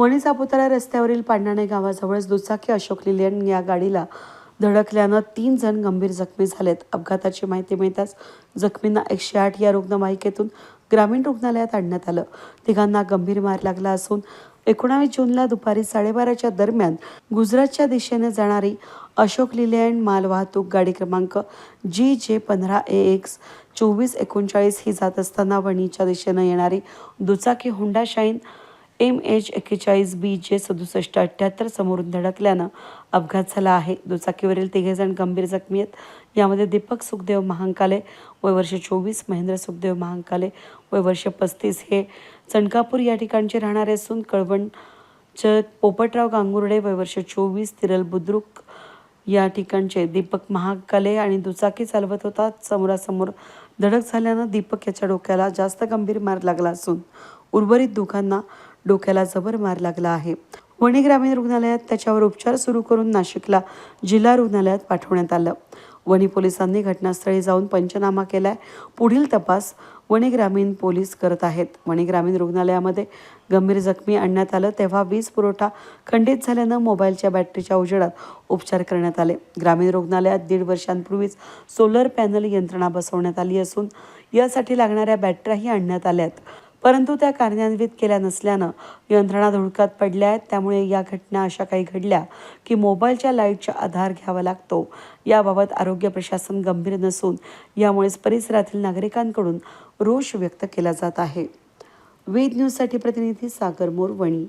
वणी सापुतारा रस्त्यावरील पांडाणे गावाजवळच दुचाकी अशोक लिलियन या गाडीला धडकल्यानं तीन जण गंभीर जखमी झालेत. अपघाताची माहिती मिळताच जखमींना एकशे आठ या रुग्णवाहिकेतून ग्रामीण रुग्णालयात आणण्यात आलं. तिघांना गंभीर मार लागला असून एकोणावीस जूनला दुपारी साडेबाराच्या दरम्यान गुजरातच्या दिशेने जाणारी अशोक लिलँड मालवाहतूक गाडी क्रमांक जी जे पंधरा ए एक्स चोवीस एकोणचाळीस ही जात असताना वणीच्या दिशेनं येणारी दुचाकी होंडा शाईन एम एच एक्केचाळीस बी जे सदुसष्ट अठ्ठ्याहत्तर समोरून धडकल्यानं अपघात झाला आहे. दुचाकीवरील तिघेजण गंभीर जखमी आहेत. यामध्ये दीपक सुखदेव महांकाले वय वर्ष चोवीस महेंद्र सुखदेव महांकाले वय वर्ष पस्तीस हे चणकापूर या ठिकाणचे राहणारे असून कळवणचे पोपटराव गांगुर्डे वय वर्ष चोवीस तिरल बुद्रुक या ठिकाणचे दीपक महाकाले आणि दुचाकी चालवत होता. समोरासमोर धडक झाल्यानं दीपक याच्या डोक्याला जास्त गंभीर मार लागला असून उर्वरित दोघांना डोक्याला जबर मार लागला आहे. वणी ग्रामीण रुग्णालयात त्याच्यावर उपचार सुरू करून नाशिकला जिल्हा रुग्णालयात पाठवण्यात आलं. वणी पोलिसांनी घटनास्थळी जाऊन पंचनामा केलाय. पुढील तपास वणी ग्रामीण पोलीस करत आहेत. वणी ग्रामीण रुग्णालयामध्ये गंभीर जखमी आणण्यात आलं. तेव्हा वीज पुरवठा खंडित झाल्यानं मोबाईलच्या बॅटरीच्या उजेडात उपचार करण्यात आले. ग्रामीण रुग्णालयात दीड वर्षांपूर्वीच सोलर पॅनल यंत्रणा बसवण्यात आली असून यासाठी लागणाऱ्या बॅटऱ्याही आणण्यात आल्यात. परंतु त्या कार्यान्वित केल्या नसल्यानं यंत्रणा धुडकात पडल्या आहेत. त्यामुळे या घटना अशा काही घडल्या की मोबाईलच्या लाईटचा आधार घ्यावा लागतो. याबाबत आरोग्य प्रशासन गंभीर नसून यामुळेच परिसरातील नागरिकांकडून रोष व्यक्त केला जात आहे. वेद न्यूजसाठी प्रतिनिधी सागर मोरवणी.